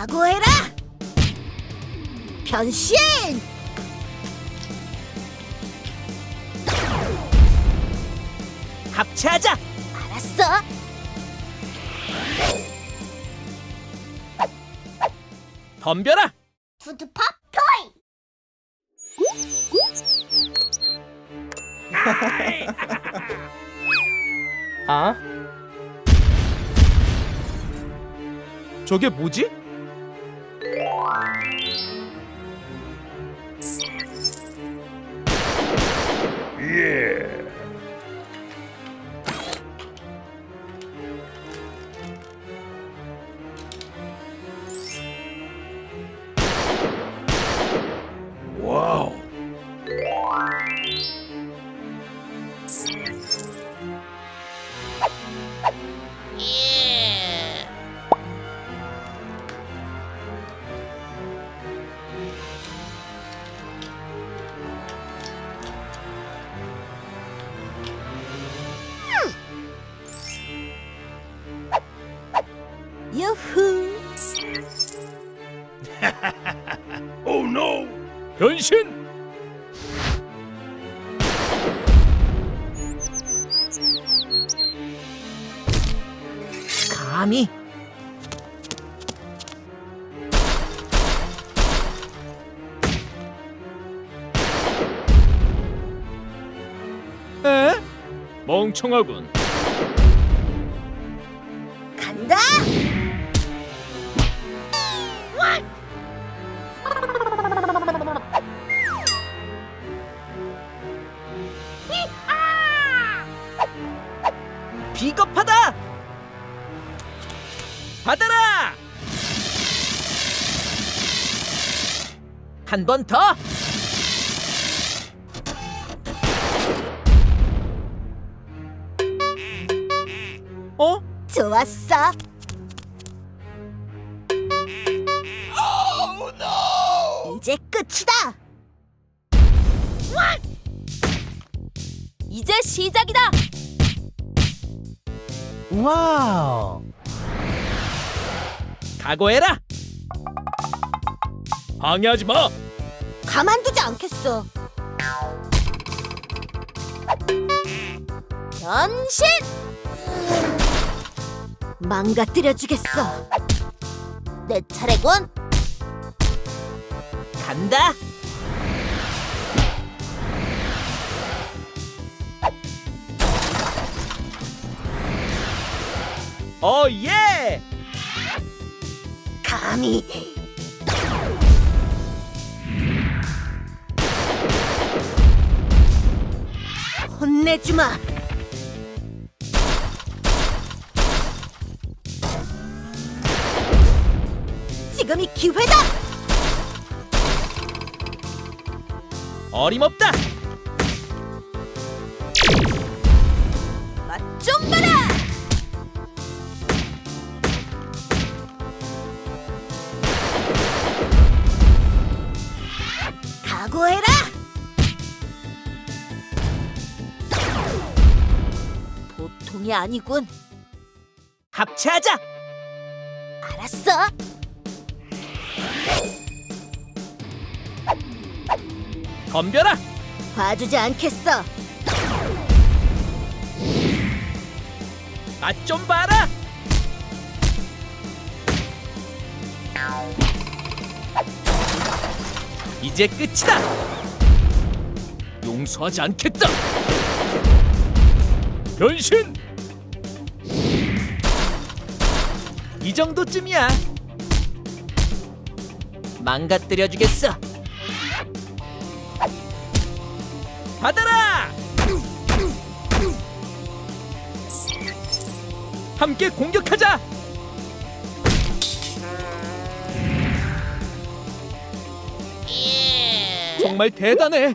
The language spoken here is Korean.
각오해라! 변신! 합체하자. 알았어. 덤벼라. 푸드팝 토이! 아? 저게 뭐지? Thank you. 오 노. 변신. 감히 에? 멍청하군. 간다! 비겁하다! 받아라! 한 번 더! 어? 좋았어. 이제 끝이다. 이제 시작이다. 와우! 각오해라! 방해하지 마! 가만두지 않겠어. 변신! 망가뜨려 주겠어. 내 차례군. 간다! 어, 예! 감히. 혼내주마. 지금이 기회다. 어림없다! 맛 좀 봐라. 각오해라. 보통이 아니군. 합체하자! 알았어. 덤벼라! 봐주지 않겠어. 맛 좀 봐라! 이제 끝이다! 용서하지 않겠다! 변신! 이 정도쯤이야. 망가뜨려 주겠어. 받아라! 함께 공격하자! 정말 대단해.